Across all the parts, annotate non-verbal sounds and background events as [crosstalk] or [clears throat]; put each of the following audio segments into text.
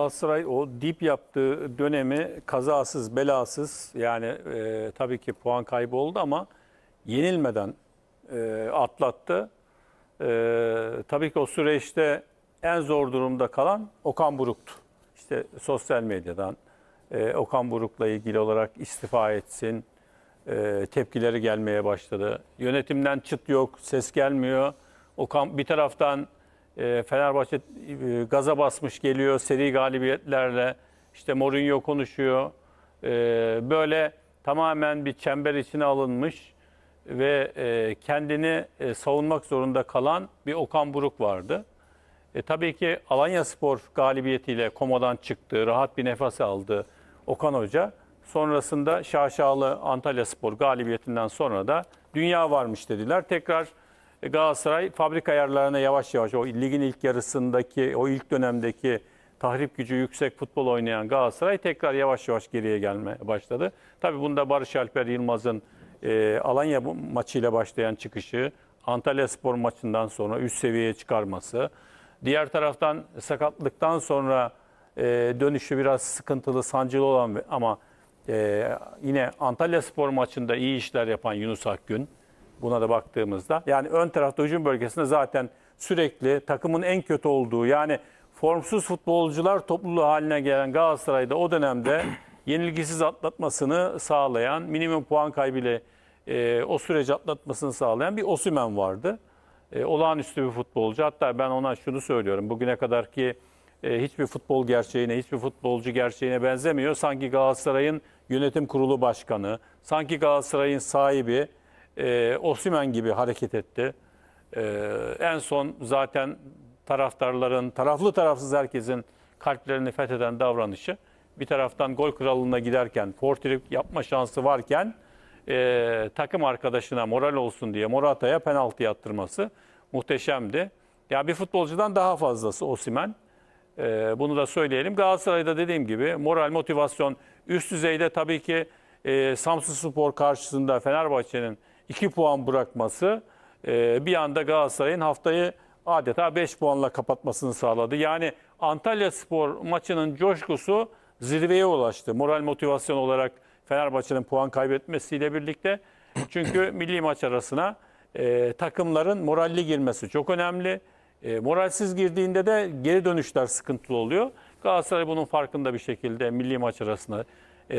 Galatasaray o dip yaptığı dönemi kazasız belasız yani e, tabii ki puan kaybı oldu ama yenilmeden e, atlattı. E, tabii ki o süreçte en zor durumda kalan Okan Buruk'tu. İşte sosyal medyadan e, Okan Buruk'la ilgili olarak istifa etsin, e, tepkileri gelmeye başladı. Yönetimden çıt yok, ses gelmiyor. Okan bir taraftan e, Fenerbahçe e, gaza basmış geliyor seri galibiyetlerle. İşte Mourinho konuşuyor. E, böyle tamamen bir çember içine alınmış ve e, kendini e, savunmak zorunda kalan bir Okan Buruk vardı. E, tabii ki Alanya Spor galibiyetiyle komadan çıktı, rahat bir nefes aldı Okan Hoca. Sonrasında şaşalı Antalya Spor galibiyetinden sonra da dünya varmış dediler. Tekrar Galatasaray fabrika ayarlarına yavaş yavaş o ligin ilk yarısındaki o ilk dönemdeki tahrip gücü yüksek futbol oynayan Galatasaray tekrar yavaş yavaş geriye gelmeye başladı. Tabii bunda Barış Alper Yılmaz'ın e, Alanya maçıyla başlayan çıkışı, Antalya Spor maçından sonra üst seviyeye çıkarması, diğer taraftan sakatlıktan sonra e, dönüşü biraz sıkıntılı, sancılı olan ama e, yine Antalya Spor maçında iyi işler yapan Yunus Akgün, buna da baktığımızda yani ön tarafta hücum bölgesinde zaten sürekli takımın en kötü olduğu yani formsuz futbolcular topluluğu haline gelen Galatasaray'da o dönemde [clears throat] yenilgisiz atlatmasını sağlayan minimum puan kaybıyla e, o süreci atlatmasını sağlayan bir Osimhen vardı. E, olağanüstü bir futbolcu. Hatta ben ona şunu söylüyorum. Bugüne kadar ki e, hiçbir futbol gerçeğine, hiçbir futbolcu gerçeğine benzemiyor. Sanki Galatasaray'ın yönetim kurulu başkanı, sanki Galatasaray'ın sahibi e, Osimhen gibi hareket etti. E, en son zaten taraftarların, taraflı tarafsız herkesin kalplerini fetheden davranışı bir taraftan gol kralına giderken, portrik yapma şansı varken e, takım arkadaşına moral olsun diye Morata'ya penaltı attırması muhteşemdi. Ya bir futbolcudan daha fazlası Osimhen. E, bunu da söyleyelim. Galatasaray'da dediğim gibi moral, motivasyon üst düzeyde tabii ki e, Samsun Spor karşısında Fenerbahçe'nin 2 puan bırakması e, bir anda Galatasaray'ın haftayı adeta 5 puanla kapatmasını sağladı. Yani Antalya Spor maçının coşkusu zirveye ulaştı. Moral motivasyon olarak Fenerbahçe'nin puan kaybetmesiyle birlikte. Çünkü [clears throat] milli maç arasına e, takımların moralli girmesi çok önemli. E, moralsiz girdiğinde de geri dönüşler sıkıntılı oluyor. Galatasaray bunun farkında bir şekilde milli maç arasına e,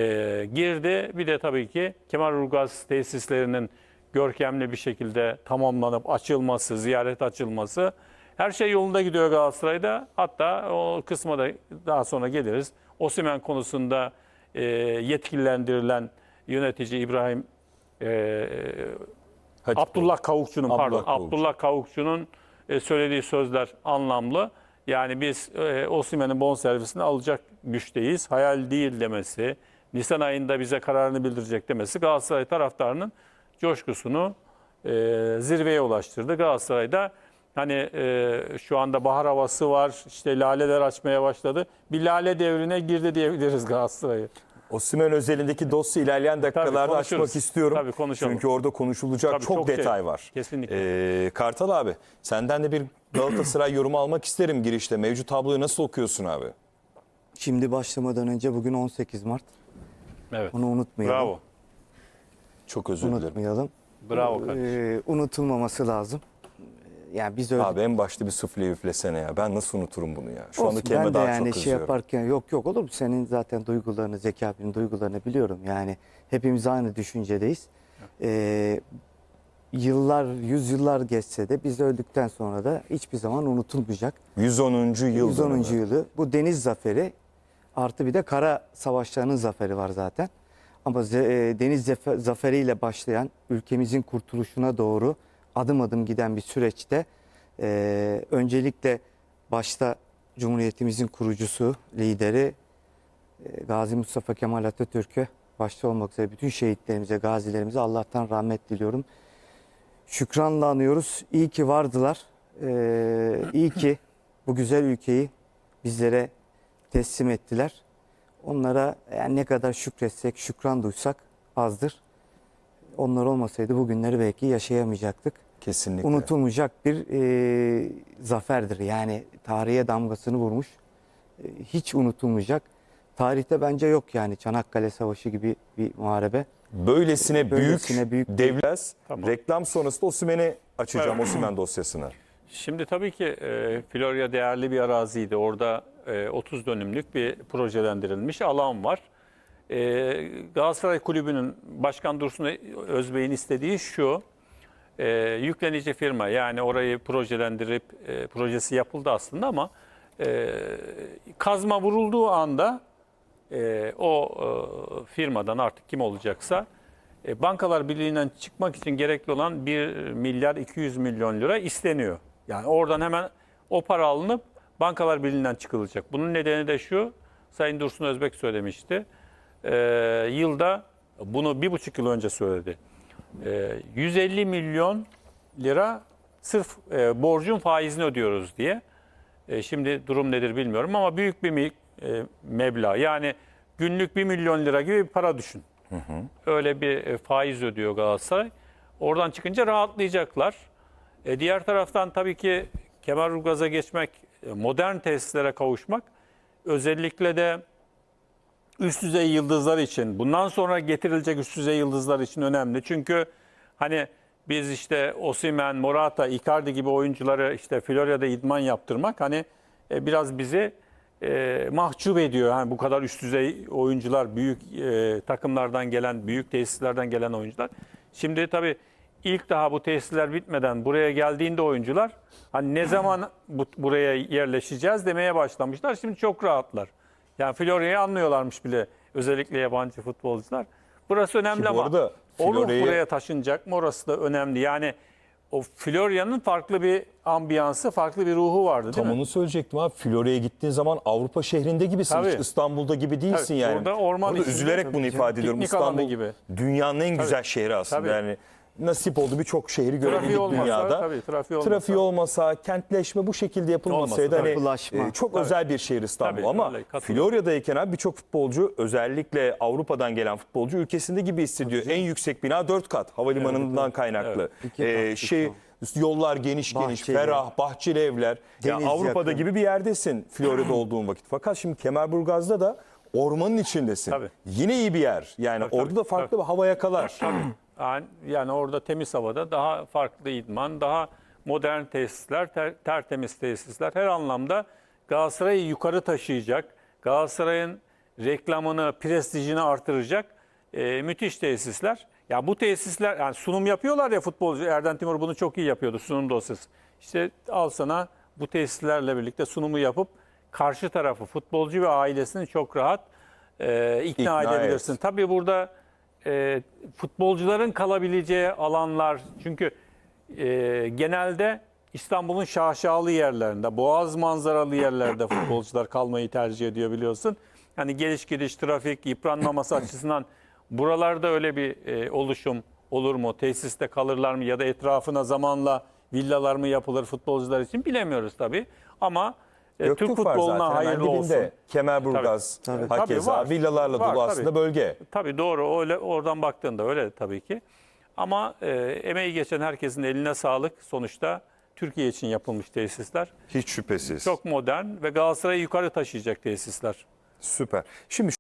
girdi. Bir de tabii ki Kemal Urgaz tesislerinin görkemli bir şekilde tamamlanıp açılması, ziyaret açılması. Her şey yolunda gidiyor Galatasaray'da. Hatta o kısma da daha sonra geliriz. Osimhen konusunda e, yetkilendirilen yönetici İbrahim e. Abdullah Kavukçu'nun pardon Abdullah Kavukçu. Abdullah Kavukçu'nun e, söylediği sözler anlamlı. Yani biz e, Osimhen'in bonservisini alacak güçteyiz. Hayal değil demesi, Nisan ayında bize kararını bildirecek demesi Galatasaray taraftarının coşkusunu e, zirveye ulaştırdı. Galatasaray'da hani e, şu anda bahar havası var, işte laleler açmaya başladı. Bir lale devrine girdi diyebiliriz Galatasaray'ı. Osimhen özelindeki dosya ilerleyen dakikalarda konuşuruz. açmak istiyorum. Tabii, konuşalım. Çünkü orada konuşulacak Tabii, çok, çok şey. detay var. Kesinlikle. Ee, Kartal abi senden de bir Galatasaray [clears throat] yorumu almak isterim girişte. Mevcut tabloyu nasıl okuyorsun abi? Şimdi başlamadan önce bugün 18 Mart. Evet. Bunu unutmayalım. Bravo. Çok özür dilerim. Unutmayalım. Bravo kardeşim. Ee, unutulmaması lazım. Ee, Yani biz öyle Abi en başta bir sıfırlayı üflesene ya. Ben nasıl unuturum bunu ya? Şu anda Olsun, kendime ben de daha yani çok şey kızıyorum. yaparken yok yok olur mu? Senin zaten duygularını, Zeki abinin duygularını biliyorum. Yani hepimiz aynı düşüncedeyiz. Ee, yıllar, yüzyıllar geçse de biz öldükten sonra da hiçbir zaman unutulmayacak. 110. yıl 110. dönümü. yılı. Bu deniz zaferi artı bir de kara savaşlarının zaferi var zaten. Ama e, deniz zafer- zaferiyle başlayan ülkemizin kurtuluşuna doğru adım adım giden bir süreçte e, öncelikle başta Cumhuriyetimizin kurucusu, lideri e, Gazi Mustafa Kemal Atatürk'e başta olmak üzere bütün şehitlerimize, gazilerimize Allah'tan rahmet diliyorum. Şükranla anıyoruz. İyi ki vardılar. Ee, iyi ki bu güzel ülkeyi bizlere teslim ettiler. Onlara yani ne kadar şükretsek, şükran duysak azdır. Onlar olmasaydı bu günleri belki yaşayamayacaktık. Kesinlikle. Unutulmayacak bir e, zaferdir. Yani tarihe damgasını vurmuş e, hiç unutulmayacak. Tarihte bence yok yani Çanakkale Savaşı gibi bir muharebe. Böylesine, Böylesine büyük, büyük devlet. Tamam. Reklam sonrası da Osimhen'i açacağım Osimhen dosyasını. Şimdi tabii ki e, Florya değerli bir araziydi. Orada e, 30 dönümlük bir projelendirilmiş alan var. E, Galatasaray Kulübü'nün Başkan Dursun Özbey'in istediği şu. E, yüklenici firma yani orayı projelendirip e, projesi yapıldı aslında ama e, kazma vurulduğu anda e, o e, firmadan artık kim olacaksa e, Bankalar Birliği'nden çıkmak için gerekli olan 1 milyar 200 milyon lira isteniyor. Yani oradan hemen o para alınıp Bankalar Birliği'nden çıkılacak. Bunun nedeni de şu, Sayın Dursun Özbek söylemişti. E, yılda bunu bir buçuk yıl önce söyledi. E, 150 milyon lira sırf e, borcun faizini ödüyoruz diye. E, şimdi durum nedir bilmiyorum ama büyük bir e, meblağ. Yani günlük 1 milyon lira gibi bir para düşün. Öyle bir e, faiz ödüyor Galatasaray. Oradan çıkınca rahatlayacaklar. E, diğer taraftan tabii ki Kemerburgaz'a geçmek, modern tesislere kavuşmak özellikle de üst düzey yıldızlar için, bundan sonra getirilecek üst düzey yıldızlar için önemli. Çünkü hani biz işte Osimhen, Morata, Icardi gibi oyuncuları işte Florya'da idman yaptırmak hani e, biraz bizi e, mahcup ediyor. Yani bu kadar üst düzey oyuncular, büyük e, takımlardan gelen, büyük tesislerden gelen oyuncular. Şimdi tabii ilk daha bu tesisler bitmeden buraya geldiğinde oyuncular hani ne zaman bu, buraya yerleşeceğiz demeye başlamışlar. Şimdi çok rahatlar. Yani Florya'yı anlıyorlarmış bile özellikle yabancı futbolcular. Burası önemli Ki bu ama arada o ruh Florya'yı- buraya taşınacak mı orası da önemli. Yani o Florya'nın farklı bir ambiyansı, farklı bir ruhu vardı değil Tam mi? onu söyleyecektim abi. Florya'ya gittiğin zaman Avrupa şehrinde gibisin. Tabii. Hiç İstanbul'da gibi değilsin Tabii, yani. orada orman içinde üzülerek bunu ifade ediyorum. Piknik alanı İstanbul gibi. dünyanın en güzel şehri aslında. Tabii. Yani nasip oldu birçok şehri Trafiği görebildik olmasa, dünyada. tabii, trafiği olmasa. Trafiği olmasa, kentleşme bu şekilde yapılmasaydı Olmasa, hani yapılaşma. e, çok Tabii. özel bir şehir İstanbul Tabii, ama. Florya'dayken abi birçok futbolcu özellikle Avrupa'dan gelen futbolcu ülkesinde gibi hissediyor. En yüksek bina 4 kat havalimanından kaynaklı. İki Ee, şey yollar geniş geniş, Bahçeli. ferah, bahçeli evler. Ya Deniz Avrupa'da yakın. gibi bir yerdesin Florya'da olduğun vakit. Fakat şimdi Kemerburgaz'da da ormanın içindesin. Tabii. Yine iyi bir yer. Yani Tabii, orada da tabii, farklı bir hava yakalar. Yani, yani orada temiz havada daha farklı idman, daha modern tesisler, ter- tertemiz tesisler her anlamda Galatasaray'ı yukarı taşıyacak, Galatasaray'ın reklamını, prestijini artıracak e, müthiş tesisler. Ya bu tesisler yani sunum yapıyorlar ya futbolcu Erden Timur bunu çok iyi yapıyordu sunum dosyası. İşte al sana bu tesislerle birlikte sunumu yapıp karşı tarafı futbolcu ve ailesini çok rahat e, ikna, İkna et. edebilirsin. Tabii burada e, futbolcuların kalabileceği alanlar çünkü e, genelde İstanbul'un şaşalı yerlerinde, boğaz manzaralı yerlerde futbolcular kalmayı tercih ediyor biliyorsun. Hani geliş gidiş trafik yıpranmaması açısından buralarda öyle bir e, oluşum olur mu? Tesiste kalırlar mı ya da etrafına zamanla villalar mı yapılır futbolcular için bilemiyoruz tabii. Ama e, Türk Göktürk var futboluna hemen hayırlı dibinde. olsun. Kemerburgaz, Tabii. Tabii, hakeza var. villalarla Var, dolu tabii. aslında bölge. Tabii doğru öyle oradan baktığında öyle tabii ki. Ama e, emeği geçen herkesin eline sağlık. Sonuçta Türkiye için yapılmış tesisler. Hiç şüphesiz. Çok modern ve Galatasaray'ı yukarı taşıyacak tesisler. Süper. Şimdi